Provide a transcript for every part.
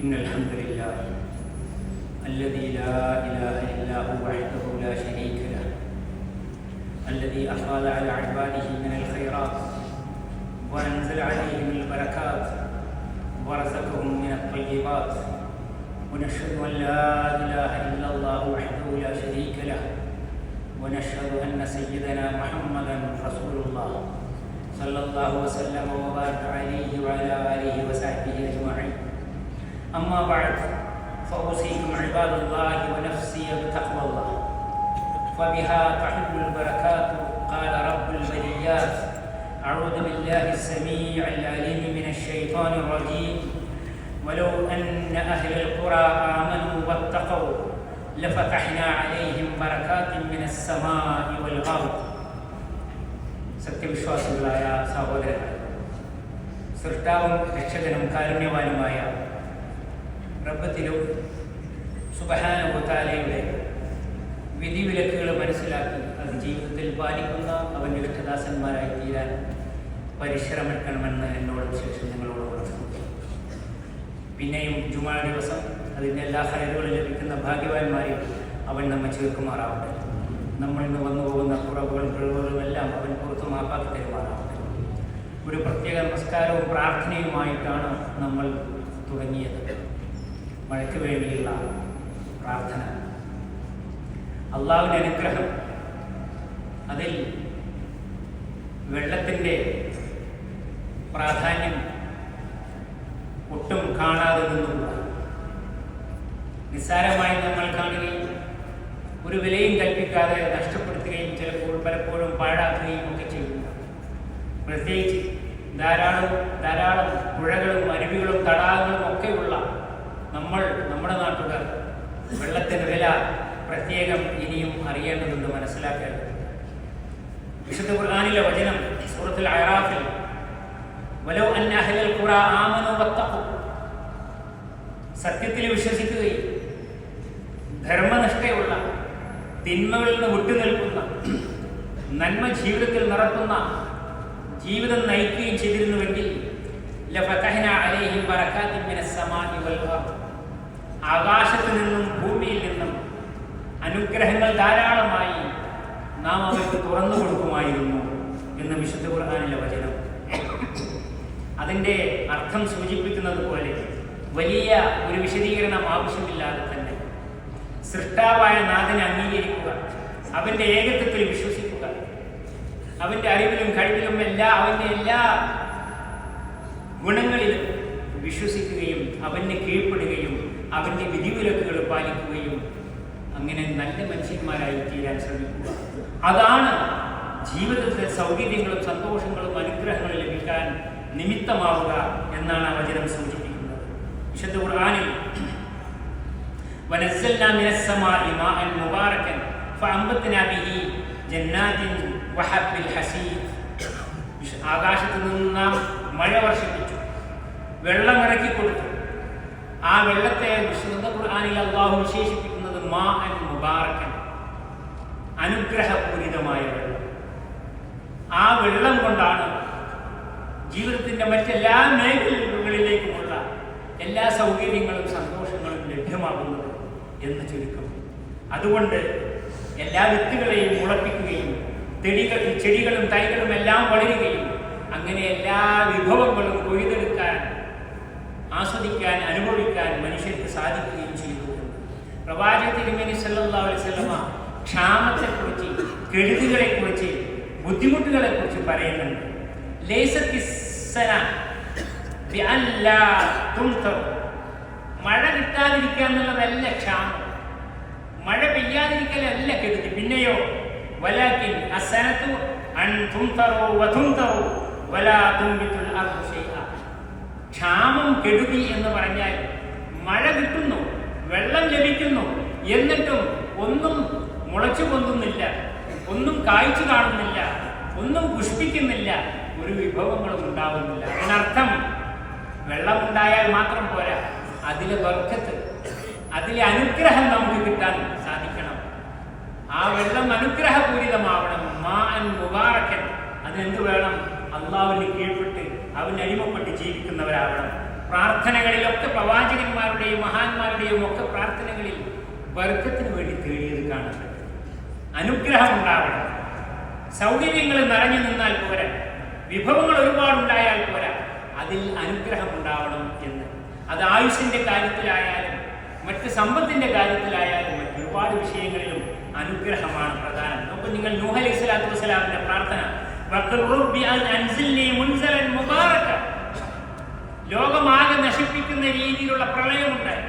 إن الحمد لله الذي لا إله إلا هو وحده لا شريك له الذي أفضل على عباده من الخيرات وأنزل عليهم البركات ورزقهم من الطيبات. ونشهد أن لا إله إلا الله وحده لا شريك له. ونشهد أن سيدنا محمدا رسول الله صلى الله وسلم وبارك عليه وعلى أما بعد فأوصيكم عباد الله ونفسي بتقوى الله فبها تحل البركات قال رب البريات أعوذ بالله السميع العليم من الشيطان الرجيم ولو أن أهل القرى آمنوا واتقوا لفتحنا عليهم بركات من السماء والأرض സത്യവിശ്വാസികളായ സഹോദരങ്ങൾ സൃഷ്ടാവും രക്ഷകനും കാരുണ്യവാനുമായ റബ്ബത്തിലും വിധി വിധിവിലക്കുകൾ മനസ്സിലാക്കി അത് ജീവിതത്തിൽ പാലിക്കുന്ന അവന്റെ വിട്ടദാസന്മാരായി തീരാൻ പരിശ്രമിക്കണമെന്ന് എന്നോട് ശേഷം ഞങ്ങളോട് പറഞ്ഞു. പിന്നെയും ജുമാ ദിവസം അതിന്റെ എല്ലാ ഹരകളും ലഭിക്കുന്ന ഭാഗ്യവാന്മാരെയും അവൻ നമ്മെ ചേർക്കുമാറാവട്ടെ. നമ്മൾ ഇന്ന് വന്നു പോകുന്ന കുറവുകളും പിഴവുകളും എല്ലാം അവൻ പുറത്തു മാപ്പാക്കി തരുമാറാവട്ടെ. ഒരു പ്രത്യേക നമസ്കാരവും പ്രാർത്ഥനയുമായിട്ടാണ് നമ്മൾ മഴയ്ക്ക് വേണ്ടിയുള്ള പ്രാർത്ഥന. അള്ളാവിന്റെ അനുഗ്രഹം അതിൽ വെള്ളത്തിന്റെ പ്രാധാന്യം ഒട്ടും കാണാതെ നിന്നുകൂടാ. നിസ്സാരമായി നമ്മൾ കാണുകയും ഒരു വിലയും കൽപ്പിക്കാതെ നഷ്ടപ്പെടുത്തുകയും ചിലപ്പോൾ പലപ്പോഴും പാഴാക്കുകയും ഒക്കെ ചെയ്യുന്നു പ്രത്യേകിച്ച് ധാരാളം ധാരാളം പുഴകളും അരുവികളും തടാകങ്ങളും ഒക്കെയുള്ള നമ്മൾ നമ്മുടെ നാട്ടുകാർ വെള്ളത്തിന് വില പ്രത്യേകം ഇനിയും അറിയേണ്ടതുണ്ട് മനസ്സിലാക്കേണ്ടത് വിശുദ്ധ ഖുർആാനിലെ വചനം സൂറത്തുൽ അയറാഫിൽ വലോ അന്ന അഹ്ലൽ ഖുറ ആമനു വത്തഖു. സത്യത്തിൽ വിശ്വസിക്കുകയും ധർമ്മനിഷ്ഠയുള്ള തിന്മകളിൽ നിന്ന് വിട്ടുനിൽക്കുന്ന നന്മ ജീവിതത്തിൽ നടത്തുന്ന ജീവിതം നയിക്കുകയും ചെയ്തിരുന്നുവെങ്കിൽ ആകാശത്തു നിന്നും ഭൂമിയിൽ നിന്നും അനുഗ്രഹങ്ങൾ ധാരാളമായി നാം അവർക്ക് തുറന്നു കൊടുക്കുമായിരുന്നു എന്ന് വിശുദ്ധ ഖുർആാനിലെ വചനം. അതിന്റെ അർത്ഥം സൂചിപ്പിക്കുന്നത് പോലെ വലിയ ഒരു വിശദീകരണം ആവശ്യമില്ലാതെ തന്നെ സൃഷ്ടാവായ നാഥനെ അംഗീകരിക്കുക അവന്റെ ഏകത്വത്തിൽ വിശ്വസിക്കുക അവന്റെ അറിവിലും കഴിവിലും എല്ലാ അവന്റെ എല്ലാ ഗുണങ്ങളിലും വിശ്വസിക്കുകയും അവന് കീഴ്പ്പെടുകയും അവൻ്റെ വിധിവിലക്കുകൾ പാലിക്കുകയും അങ്ങനെ നല്ല മനുഷ്യന്മാരായി തീരാൻ ശ്രമിക്കുക അതാണ് ജീവിതത്തിലെ സൗകര്യങ്ങളും സന്തോഷങ്ങളും അനുഗ്രഹങ്ങളും ലഭിക്കാൻ നിമിത്തമാവുക എന്നാണ് ആ വചനം സൂചിപ്പിക്കുന്നത് വിശുദ്ധ ഖുർആനിൽ ونزلنا من السماء ماء مباركا فأنبتنا به جنات وحب الحسيد ആകാശത്ത് നിന്ന് നാം മഴ വർഷിപ്പിച്ചു വെള്ളം ഇറക്കി കൊടുത്തു. ആ വെള്ളത്തെ വിശുദ്ധ ഖുർആനിൽ അള്ളാഹു വിശേഷിപ്പിക്കുന്നത് മാ അൻ മുബാറക്കൻ അനുഗ്രഹപൂരിതമായ വെള്ളം. ആ വെള്ളം കൊണ്ടാണ് ജീവിതത്തിന്റെ മറ്റെല്ലാ മേഖലകളിലേക്കുമുള്ള എല്ലാ സൗകര്യങ്ങളും സന്തോഷങ്ങളും ലഭ്യമാകുന്നത് എന്ന് ചുരുക്കം. അതുകൊണ്ട് എല്ലാ വ്യക്തികളെയും മുളപ്പിക്കുകയും ചെടികൾ ചെടികളും തൈകളും എല്ലാം വളരുകയും അങ്ങനെ എല്ലാ വിഭവങ്ങളും കൊയ്തെടുക്കാൻ ആസ്വദിക്കാൻ അനുഭവിക്കാൻ മനുഷ്യർക്ക് സാധിക്കുകയും ചെയ്തു. പ്രവാചക തിരുമേനി സല്ലല്ലാഹു അലൈഹി വസല്ലമ ക്ഷാമത്തെക്കുറിച്ച് കെടുതികളെക്കുറിച്ച് ബുദ്ധിമുട്ടുകളെക്കുറിച്ച് പറയുന്നുണ്ട്. മഴ കിട്ടാതിരിക്കുക എന്നുള്ളതല്ല ക്ഷാമം. മഴ പെയ്യാതിരിക്കലല്ല കെടുതി. പിന്നെയോ വലാക്കിൻ അസനത്തു അൻ തുംതറോ വതുംതറു വലാ തുമ്പിത്തുൽ ശൈഅ ക്ഷാമം കെടുതി എന്ന് പറഞ്ഞാൽ മഴ കിട്ടുന്നു വെള്ളം ലഭിക്കുന്നു. എന്നിട്ടും ഒന്നും മുളച്ചു പൊന്തുന്നില്ല ഒന്നും കായ്ച്ചു കാണുന്നില്ല ഒന്നും പുഷ്പിക്കുന്നില്ല ഒരു വിഭവങ്ങളും ഉണ്ടാവുന്നില്ല. അതിനർത്ഥം വെള്ളമുണ്ടായാൽ മാത്രം പോരാ അതിലെ വർക്കത്ത് അതിലെ അനുഗ്രഹം നമുക്ക് കിട്ടാൻ സാധിക്കണം. ആ വെള്ളം അനുഗ്രഹപൂരിതമാവണം. മാൻ മുബാറക്കൻ. അതിനെന്ത് വേണം? അള്ളാവിന് കീഴ്പ്പെട്ട് അവന് അടിമപ്പെട്ട് ജീവിക്കുന്നവരാവണം. പ്രാർത്ഥനകളിലൊക്കെ പ്രവാചകന്മാരുടെയും മഹാന്മാരുടെയും ഒക്കെ പ്രാർത്ഥനകളിൽ വർഗത്തിന് വേണ്ടി തേടിയത് കാണട്ടെ അനുഗ്രഹം ഉണ്ടാവണം സൗകര്യങ്ങൾ നിറഞ്ഞു നിന്നാൽ പോരാ. വിഭവങ്ങൾ ഒരുപാടുണ്ടായാൽ പോരാ. അതിൽ അനുഗ്രഹം ഉണ്ടാവണം എന്ന്. അത് ആയുഷിന്റെ കാര്യത്തിലായാലും മറ്റ് സമ്പത്തിന്റെ കാര്യത്തിലായാലും മറ്റ് ഒരുപാട് വിഷയങ്ങളിലും അനുഗ്രഹമാണ് പ്രധാനം. നോക്കൂ നിങ്ങൾ നൂഹ് സ്വലാത്തു വസ്സലാമിന്റെ പ്രാർത്ഥന ലോകമാകെ നശിപ്പിക്കുന്ന രീതിയിലുള്ള പ്രളയമുണ്ടായി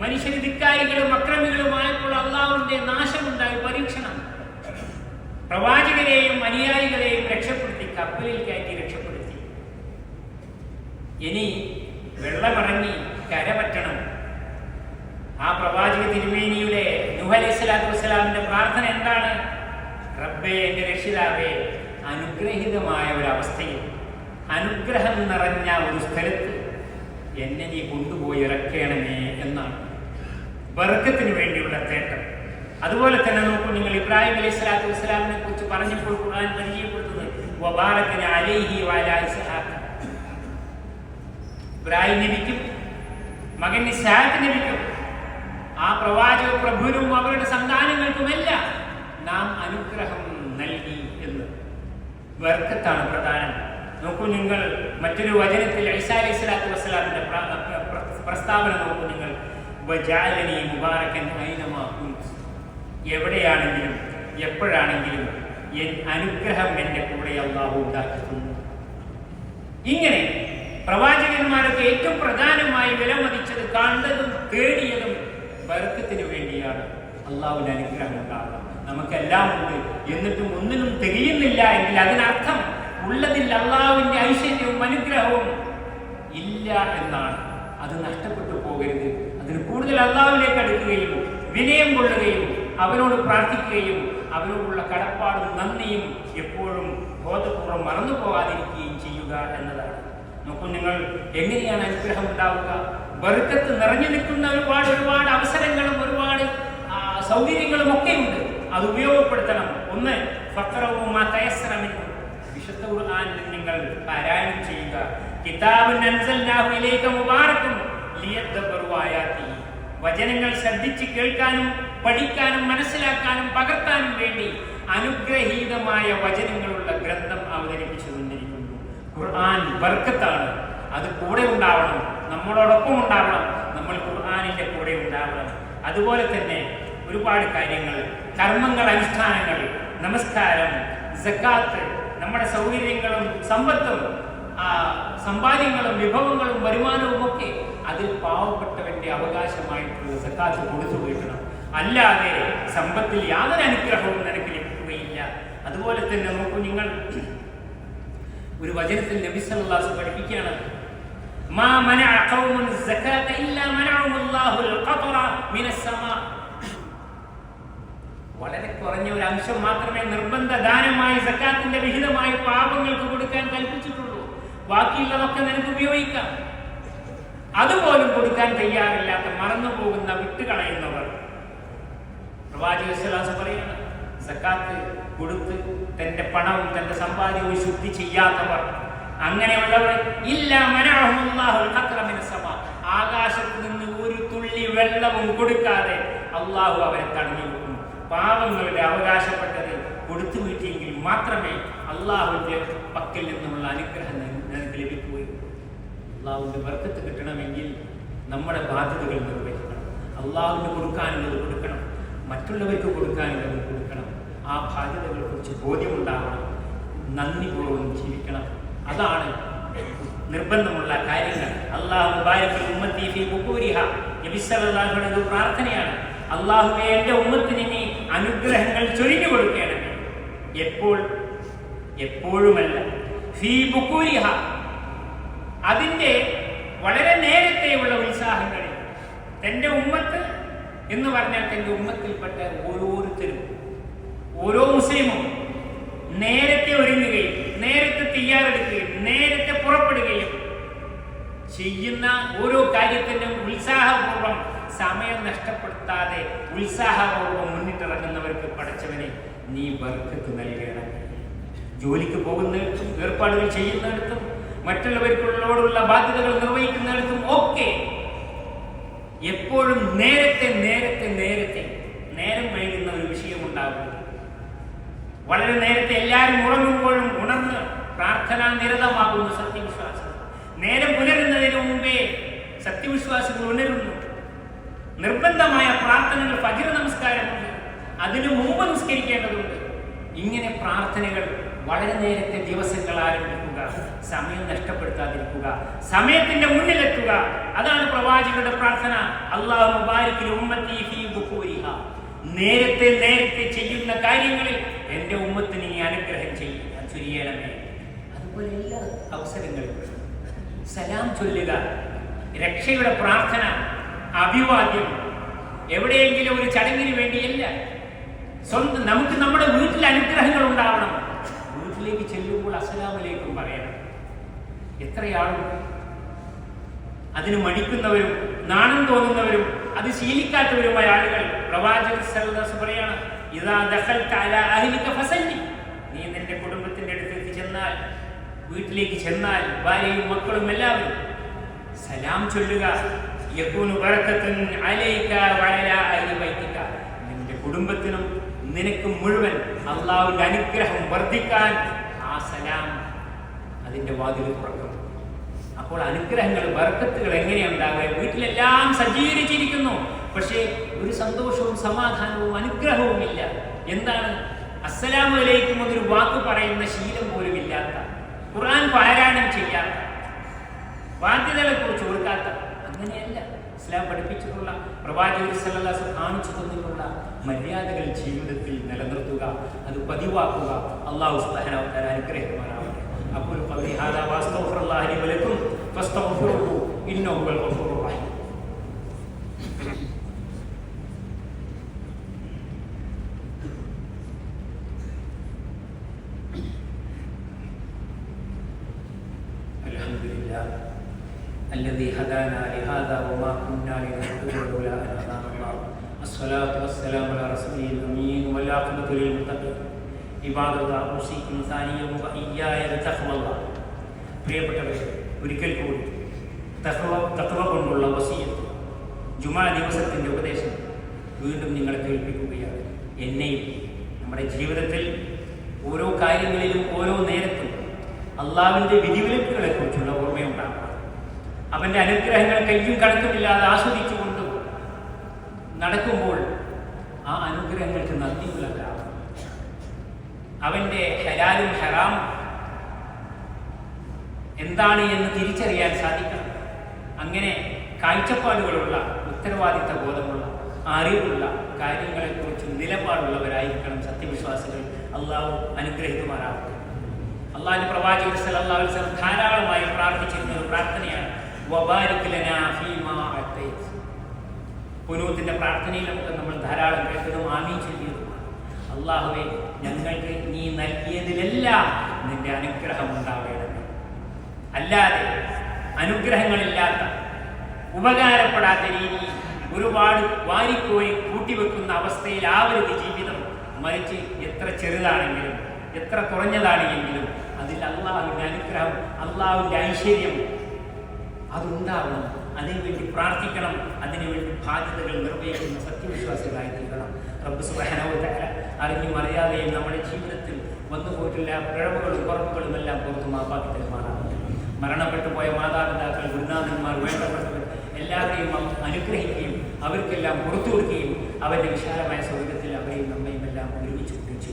മനുഷ്യന് ധിക്കാരികളും അക്രമികളുമായിട്ടുള്ള അള്ളാഹുവിന്റെ നാശമുണ്ടായി പരീക്ഷണം. പ്രവാചകരെയും അനുയായികളെയും രക്ഷപ്പെടുത്തി കപ്പലിൽ കയറ്റി രക്ഷപ്പെടുത്തി. ഇനി വെള്ളമിറങ്ങി കരപറ്റണം. ആ പ്രവാചക തിരുമേനിയുടെ നുഹലി സ്വലാത്തു വസ്സലാമിന്റെ പ്രാർത്ഥന എന്താണ്? റബ്ബേ എന്റെ രക്ഷിതാവേ അനുഗ്രഹീതമായ ഒരു അവസ്ഥയിൽ അനുഗ്രഹം നിറഞ്ഞ ഒരു സ്ഥലത്ത് എന്നെ നീ കൊണ്ടുപോയി ഇറക്കണമേ എന്നാണ്. ബർക്കത്തിന് വേണ്ടിയുള്ള തേട്ടം. അതുപോലെ തന്നെ നോക്കൂ നിങ്ങൾ ഇബ്രാഹിം അലൈഹി സ്വലാത്തു വസ്സലാമിനെ കുറിച്ച് പറഞ്ഞപ്പോൾ ഖുർആൻ പരിചയപ്പെടുത്തുന്നത് വബാറക്കിന് അലൈഹി ഇസ്ഹാഖ്. ഇബ്രാഹിം നബിക്കും മകൻ ഇസ്ഹാഖ് നബിക്കും ആ പ്രവാചക പ്രഭുവിനും അവരുടെ സന്താനങ്ങൾക്കുമെല്ലാം നാം അനുഗ്രഹം വർക്കത്താണ് പ്രധാനം. നോക്കൂ നിങ്ങൾ മറ്റൊരു വചനത്തിൽ ഐസാ അലൈഹി സ്വലാത്തു വസ്സലാമിന്റെ പ്ര- പ്ര- പ്രസ്താവന നോക്കൂ നിങ്ങൾ. മുബാറക്കൻ എവിടെയാണെങ്കിലും എപ്പോഴാണെങ്കിലും എൻ അനുഗ്രഹം എന്റെ കൂടെ അള്ളാഹു ഉണ്ടാക്കി ഇങ്ങനെ പ്രവാചകന്മാരൊക്കെ ഏറ്റവും പ്രധാനമായി വിലമതിച്ചത് കണ്ടതും തേടിയതും ബർക്കത്തിന് വേണ്ടിയാണ് അള്ളാഹുവിന്റെ അനുഗ്രഹം ഉണ്ടാവുക. നമുക്കെല്ലാം ഉണ്ട്. എന്നിട്ടും ഒന്നിനും തികയുന്നില്ല എങ്കിൽ അതിനർത്ഥം ഉള്ളതിൽ അള്ളാവിന്റെ ഐശ്വര്യവും അനുഗ്രഹവും ഇല്ല എന്നാണ്. അത് നഷ്ടപ്പെട്ടു പോകരുത്. അതിന് കൂടുതൽ അള്ളാവിലേക്ക് അടുക്കുകയും വിനയം കൊള്ളുകയും അവനോട് പ്രാർത്ഥിക്കുകയും അവനോടുള്ള കടപ്പാടും നന്ദിയും എപ്പോഴും ബോധപൂർവം മറന്നു പോകാതിരിക്കുകയും ചെയ്യുക എന്നതാണ്. നോക്കൂ നിങ്ങൾ എങ്ങനെയാണ് അനുഗ്രഹം ഉണ്ടാവുക? ബർക്കത്ത് നിറഞ്ഞു നിൽക്കുന്ന ഒരുപാട് ഒരുപാട് അവസരങ്ങളും ഒരുപാട് സൗകര്യങ്ങളും ഒക്കെ ഉണ്ട് അത് ഉപയോഗപ്പെടുത്തണം. ഒന്ന് വിശുദ്ധ നിങ്ങൾ പാരായണം ചെയ്യുക. കിതാബ് വചനങ്ങൾ ശ്രദ്ധിച്ച് കേൾക്കാനും പഠിക്കാനും മനസ്സിലാക്കാനും പകർത്താനും വേണ്ടി അനുഗ്രഹീതമായ വചനങ്ങളുള്ള ഗ്രന്ഥം അവതരിപ്പിച്ചു തന്നിരിക്കുന്നു ഖുർആൻ ബർക്കത്താണ്. അത് കൂടെ ഉണ്ടാവണം. നമ്മളോടൊപ്പം ഉണ്ടാവണം. നമ്മൾ ഖുർആാനിന്റെ കൂടെ ഉണ്ടാവണം. അതുപോലെ തന്നെ ഒരുപാട് കാര്യങ്ങൾ കർമ്മങ്ങൾ അനുഷ്ഠാനങ്ങൾ നമസ്കാരം. സക്കാത്ത് നമ്മുടെ സൗകര്യങ്ങളും സമ്പത്തും സമ്പാദ്യങ്ങളും വിഭവങ്ങളും വരുമാനവും ഒക്കെ അതിൽ പാവപ്പെട്ടവന്റെ അവകാശമായിട്ടുള്ള സക്കാത്ത് കൊടുത്തു വീട്ടണം അല്ലാതെ സമ്പത്തിൽ യാതൊരു അനുഗ്രഹവും നിനക്ക് ലഭിക്കുകയില്ല. അതുപോലെ തന്നെ നോക്കൂ നിങ്ങൾ. ഒരു വചനത്തിൽ നബി സല്ലല്ലാഹു പഠിപ്പിക്കുകയാണ്. മാ മന ഖൗമുൻ സകാത ഇല്ലാ മനഅഹുല്ലാഹുൽ ഖത്റ മിനസ് സമാ. വളരെ കുറഞ്ഞ ഒരു അംശം മാത്രമേ നിർബന്ധ ദാനമായി സക്കാത്തിന്റെ വിഹിതമായി പാപങ്ങൾക്ക് കൊടുക്കാൻ കൽപ്പിച്ചിട്ടുള്ളൂ. ബാക്കിയുള്ളതൊക്കെ നിനക്ക് ഉപയോഗിക്കാം. അതുപോലും കൊടുക്കാൻ തയ്യാറില്ലാത്ത മറന്നു പോകുന്ന വിട്ടുകളയുന്നവർ. പ്രവാചക പറയാണ് സക്കാത്ത് കൊടുത്ത് തന്റെ പണവും തന്റെ സമ്പാദ്യവും ശുദ്ധി ചെയ്യാത്തവർ. അങ്ങനെയുള്ളവർ ഇല്ല ആകാശത്ത് നിന്ന് ഒരു തുള്ളി വെള്ളവും കൊടുക്കാതെ അള്ളാഹു അവരെ തടഞ്ഞു പാവങ്ങളുടെ അവകാശപ്പെട്ടത് കൊടുത്തു വീട്ടിയെങ്കിൽ മാത്രമേ അള്ളാഹുവിന്റെ പക്കൽ നിന്നുള്ള അനുഗ്രഹം നിന- നിനക്ക് ലഭിക്കുകയുള്ളൂ. അള്ളാഹുവിന്റെ വർക്കത്ത് കിട്ടണമെങ്കിൽ നമ്മുടെ ബാധ്യതകൾ നിർവഹിക്കണം അള്ളാഹുവിന് കൊടുക്കാനുള്ളത് കൊടുക്കണം. മറ്റുള്ളവർക്ക് കൊടുക്കാനുള്ളത് കൊടുക്കണം. ആ ബാധ്യതകളെ കുറിച്ച് ബോധ്യമുണ്ടാവണം നന്ദിപൂർവം ജീവിക്കണം. അതാണ് നിർബന്ധമുള്ള കാര്യങ്ങൾ. അള്ളാഹു ഉമ്മത്തി പ്രാർത്ഥനയാണ്. അള്ളാഹുവെ എന്റെ ഉമ്മത്തിന് അനുഗ്രഹങ്ങൾ ചൊരിഞ്ഞു കൊടുക്കണമേ എപ്പോൾ? എപ്പോഴുമല്ല. ഫീ അതിന്റെ വളരെ നേരത്തെയുള്ള ഉത്സാഹങ്ങളിൽ തന്റെ ഉമ്മത്ത് എന്ന് പറഞ്ഞാൽ തന്റെ ഉമ്മത്തിൽപ്പെട്ട ഓരോരുത്തരും ഓരോ മുസ്ലിമും നേരത്തെ ഒരുങ്ങുകയും നേരത്തെ തയ്യാറെടുക്കുകയും നേരത്തെ പുറപ്പെടുകയും ചെയ്യുന്ന ഓരോ കാര്യത്തിനും ഉത്സാഹപൂർവം സമയം നഷ്ടപ്പെടുത്താതെ ഉത്സാഹപൂർവം മുന്നിട്ടിറങ്ങുന്നവർക്ക് പടച്ചവനെ നീ വർക്കത്ത് നൽകണം. ജോലിക്ക് പോകുന്നിടത്തും ഏർപ്പാടുകൾ ചെയ്യുന്നിടത്തും മറ്റുള്ളവർക്കുള്ളോടുള്ള ബാധ്യതകൾ നിർവഹിക്കുന്നിടത്തും ഒക്കെ എപ്പോഴും നേരത്തെ നേരത്തെ നേരത്തെ നേരം വൈകുന്ന ഒരു വിഷയമുണ്ടാകും. വളരെ നേരത്തെ എല്ലാവരും ഉറങ്ങുമ്പോഴും ഉണർന്ന് പ്രാർത്ഥന നിരതമാകുന്നു സത്യവിശ്വാസം. നേരം പുലരുന്നതിന് മുമ്പേ സത്യവിശ്വാസികൾ ഉണരുന്നു. നിർബന്ധമായ പ്രാർത്ഥനകൾ ഫജിർ നമസ്കാരമുണ്ട്. അതിനു മുമ്പ് നിസ്കരിക്കേണ്ടതുണ്ട്. ഇങ്ങനെ പ്രാർത്ഥനകൾ വളരെ നേരത്തെ ദിവസങ്ങൾ ആരംഭിക്കുക സമയം നഷ്ടപ്പെടുത്താതിരിക്കുക സമയത്തിന്റെ മുന്നിലെത്തുക. അതാണ് പ്രവാചകരുടെ പ്രാർത്ഥന. അള്ളാഹു. നേരത്തെ നേരത്തെ ചെയ്യുന്ന കാര്യങ്ങളിൽ എന്റെ ഉമ്മത്തിന് നീ അനുഗ്രഹം ചെയ്യുക ചൊരിയണമേ. അതുപോലെ എല്ലാ അവസരങ്ങളിലും സലാം ചൊല്ലുക രക്ഷയുടെ പ്രാർത്ഥന അഭിവാദ്യം. എവിടെയെങ്കിലും ഒരു ചടങ്ങിന് വേണ്ടിയല്ല. സ്വന്തം നമുക്ക് നമ്മുടെ വീട്ടിൽ അനുഗ്രഹങ്ങൾ ഉണ്ടാവണം. വീട്ടിലേക്ക് ചെല്ലുമ്പോൾ അസലാമലേക്കും പറയണം. എത്രയാളും അതിന് മടിക്കുന്നവരും നാണം തോന്നുന്നവരും അത് ശീലിക്കാത്തവരുമായ ആളുകൾ പ്രവാചകൻ പറയാണ് നീ നിന്റെ കുടുംബത്തിന്റെ അടുത്തേക്ക് ചെന്നാൽ വീട്ടിലേക്ക് ചെന്നാൽ ഭാര്യയും മക്കളും എല്ലാവരും സലാം ചൊല്ലുക. നിന്റെ കുടുംബത്തിനും നിനക്ക് മുഴുവൻ അള്ളാഹുവിന്റെ അനുഗ്രഹം വർദ്ധിക്കാൻ ആ സലാം അതിന്റെ വാതിൽ തുറക്കും. അപ്പോൾ അനുഗ്രഹങ്ങൾ ബർക്കത്തുകൾ എങ്ങനെയുണ്ടാകുക വീട്ടിലെല്ലാം സജ്ജീകരിച്ചിരിക്കുന്നു. പക്ഷേ ഒരു സന്തോഷവും സമാധാനവും അനുഗ്രഹവും ഇല്ല. എന്താണ്? അസ്സലാമു അലൈക്കും എന്നൊരു വാക്ക് പറയുന്ന ശീലം പോലും ഇല്ലാത്ത ഖുർആൻ പാരായണം ചെയ്യാത്ത ബാധ്യതകളെക്കുറിച്ച് കൊടുക്കാത്ത അങ്ങനെയല്ല. ഇസ്ലാം പഠിപ്പിച്ചിട്ടുള്ള പ്രവാചകർ സലല്ലാസ് കാണിച്ചു തന്നിട്ടുള്ള മര്യാദകൾ ജീവിതത്തിൽ നിലനിർത്തുക അത് പതിവാക്കുക. അള്ളാഹു സ്ഥാനാവത്താൻ അനുഗ്രഹമാനാവട്ടെ അപ്പോൾ പതിഹാദ വലക്കും ഇന്നോ الذي هدانا لهذا وما كنا لنهتدي لولا ان هدانا الله الصلاه والسلام على رسوله الامين والعاقبه للمتقين عباد الله اوصيكم ثانيا واياي بتقوى الله പ്രിയപ്പെട്ടവരെ ഒരിക്കൽ കൂടി തഹവ തത്വ കൊണ്ടുള്ള വസീയത്ത് ജുമാ ദിവസത്തിൻ്റെ ഉപദേശം വീണ്ടും നിങ്ങളെ കേൾപ്പിക്കുകയാണ് എന്നെയും നമ്മുടെ ജീവിതത്തിൽ ഓരോ കാര്യങ്ങളിലും ഓരോ നേരത്തും അള്ളാവിൻ്റെ വിധിവിലക്കുകളെ കുറിച്ചുള്ള ഓർമ്മയുണ്ടാകണം അവന്റെ അനുഗ്രഹങ്ങൾ കയ്യും കണക്കുമില്ലാതെ ആസ്വദിച്ചുകൊണ്ട് നടക്കുമ്പോൾ ആ അനുഗ്രഹങ്ങൾക്ക് നന്ദിയുള്ളവരാണ് അവന്റെ ഹരാലും ഹറാം എന്താണ് എന്ന് തിരിച്ചറിയാൻ സാധിക്കണം. അങ്ങനെ കാഴ്ചപ്പാടുകളുള്ള ഉത്തരവാദിത്ത ബോധമുള്ള അറിവുള്ള കാര്യങ്ങളെക്കുറിച്ച് നിലപാടുള്ളവരായിരിക്കണം സത്യവിശ്വാസികൾ. അള്ളാഹു അനുഗ്രഹിക്കുമാറാവട്ടെ അള്ളാഹു പ്രവാചകർ സല്ലല്ലാഹു അലൈഹി ധാരാളമായി പ്രാർത്ഥിച്ചിരുന്ന ഒരു പ്രാർത്ഥനയാണ്. പുനൂത്തിന്റെ പ്രാർത്ഥനയിലൊക്കെ നമ്മൾ ധാരാളം കേട്ടതും ആമീൻ ചൊല്ലിയതുമാണ്. അള്ളാഹുവെ ഞങ്ങൾക്ക് നീ നൽകിയതിലെല്ലാം നിന്റെ അനുഗ്രഹം ഉണ്ടാവേണമേ അല്ലാതെ അനുഗ്രഹങ്ങളില്ലാത്ത ഉപകാരപ്പെടാത്ത രീതിയിൽ ഒരുപാട് വാരിപ്പോയി കൂട്ടിവെക്കുന്ന അവസ്ഥയിൽ ആവരുത് ജീവിതം. മറിച്ച് എത്ര ചെറുതാണെങ്കിലും എത്ര കുറഞ്ഞതാണെങ്കിലും അതിൽ അള്ളാഹുവിന്റെ അനുഗ്രഹം അള്ളാഹുവിന്റെ ഐശ്വര്യം അതുണ്ടാവണം. അതിനുവേണ്ടി പ്രാർത്ഥിക്കണം. അതിനുവേണ്ടി ബാധ്യതകൾ നിർവഹിക്കുന്ന സത്യവിശ്വാസികളായി തീരണം റബ്ബ് സുബഹനവത്തല അറിഞ്ഞും അറിയാതെയും നമ്മുടെ ജീവിതത്തിൽ വന്നുപോയിട്ടുള്ള പിഴവുകളും കുറവുകളും എല്ലാം പുറത്തു മാപ്പാക്കി തരുമാറാകട്ടെ മരണപ്പെട്ടു പോയ മാതാപിതാക്കൾ ഗുരുനാഥന്മാർ വേണ്ടപ്പെട്ടവർ എല്ലാവരെയും അനുഗ്രഹിക്കുകയും അവർക്കെല്ലാം പുറത്തു കൊടുക്കുകയും അവരുടെ വിശാലമായ സൗകര്യത്തിൽ അവരെയും നമ്മയും എല്ലാം ഒരുമിച്ച് കുറിച്ചു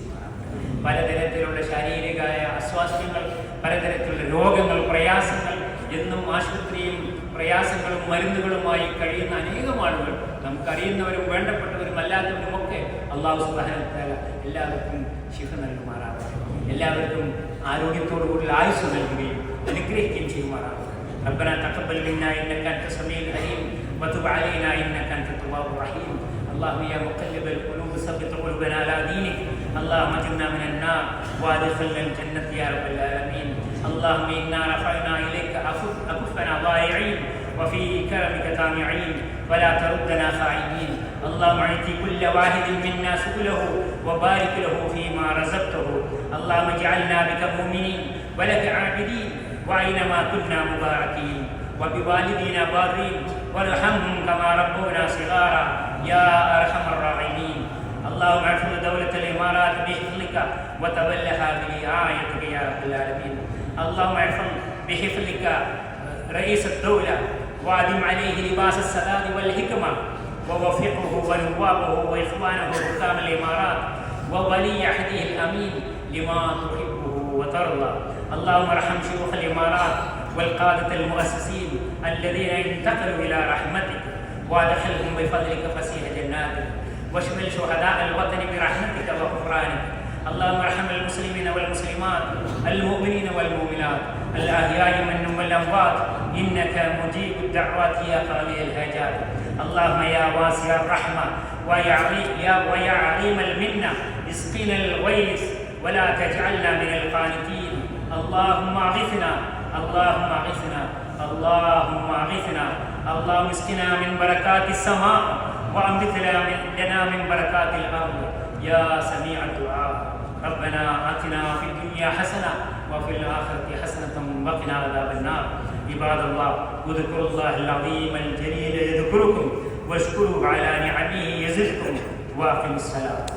പലതരത്തിലുള്ള ശാരീരികമായ അസ്വാസ്ഥ്യങ്ങൾ പലതരത്തിലുള്ള രോഗങ്ങൾ പ്രയാസങ്ങൾ എന്നും ആശുപത്രിയും പ്രയാസങ്ങളും മരുന്നുകളുമായി കഴിയുന്ന അനേകം ആളുകൾ നമുക്കറിയുന്നവരും വേണ്ടപ്പെട്ടവരും അല്ലാത്തവരും ഒക്കെ അള്ളാഹു സുബാന എല്ലാവർക്കും ശിഫ നൽകുമാറാവട്ടെ എല്ലാവർക്കും ആരോഗ്യത്തോടു കൂടി ആയുസ് നൽകുകയും അനുഗ്രഹിക്കുകയും ചെയ്യുമാറാവട്ടെ ربنا تقبل منا انك انت السميع العليم وتب علينا انك انت التواب الرحيم اللهم يا مقلب القلوب ثبت قلوبنا على دينك اللهم اجرنا من النار وادخلنا الجنة يا رب العالمين. اللهم إنا رفعنا إليك. أكف- أكفنا ضائعين وفي كرمك طامعين ولا تردنا خائبين اللهم اعطي كل واحد منا سؤله وبارك له فيما رزقته. اللهم اجعلنا بك مؤمنين ولك عابدين. وأينما كنا مباركين. وبوالدينا بارين. وارحمهم كما ربونا صغارا. يا أرحم الراحمين. اللهم احفظ دولة الإمارات بحفظك وتولها برعايتك يا رب العالمين. اللهم احفظ بحفظك رئيس الدولة وادم عليه لباس السداد والحكمة ووفقه ونوابه وإخوانه حكام الإمارات وولي عهده الأمين لما تحبه وترضى. اللهم ارحم شيوخ الإمارات والقادة المؤسسين الذين انتقلوا إلى رحمتك وادخلهم بفضلك فسيح جناتك. واشمل شهداء الوطن برحمتك وغفرانك اللهم ارحم المسلمين والمسلمات المؤمنين والمؤمنات الأحياء منهم والأموات. إنك مجيب الدعوات يا قاضي الحاجات اللهم يا واسع الرحمة ويا عظيم يا ويا عظيم المنة. اسقنا الغيث ولا تجعلنا من القانتين. اللهم اغثنا اللهم اغثنا اللهم اغثنا. اللهم اسقنا من بركات السماء. وانبت لنا من بركات الأرض. يا سميع الدعاء. ربنا آتنا في الدنيا حسنة وفي الآخرة حسنة وقنا عذاب النار. عباد الله اذكروا الله العظيم الجليل يذكركم. واشكروه على نعمه يزدكم. وأقم الصلاة.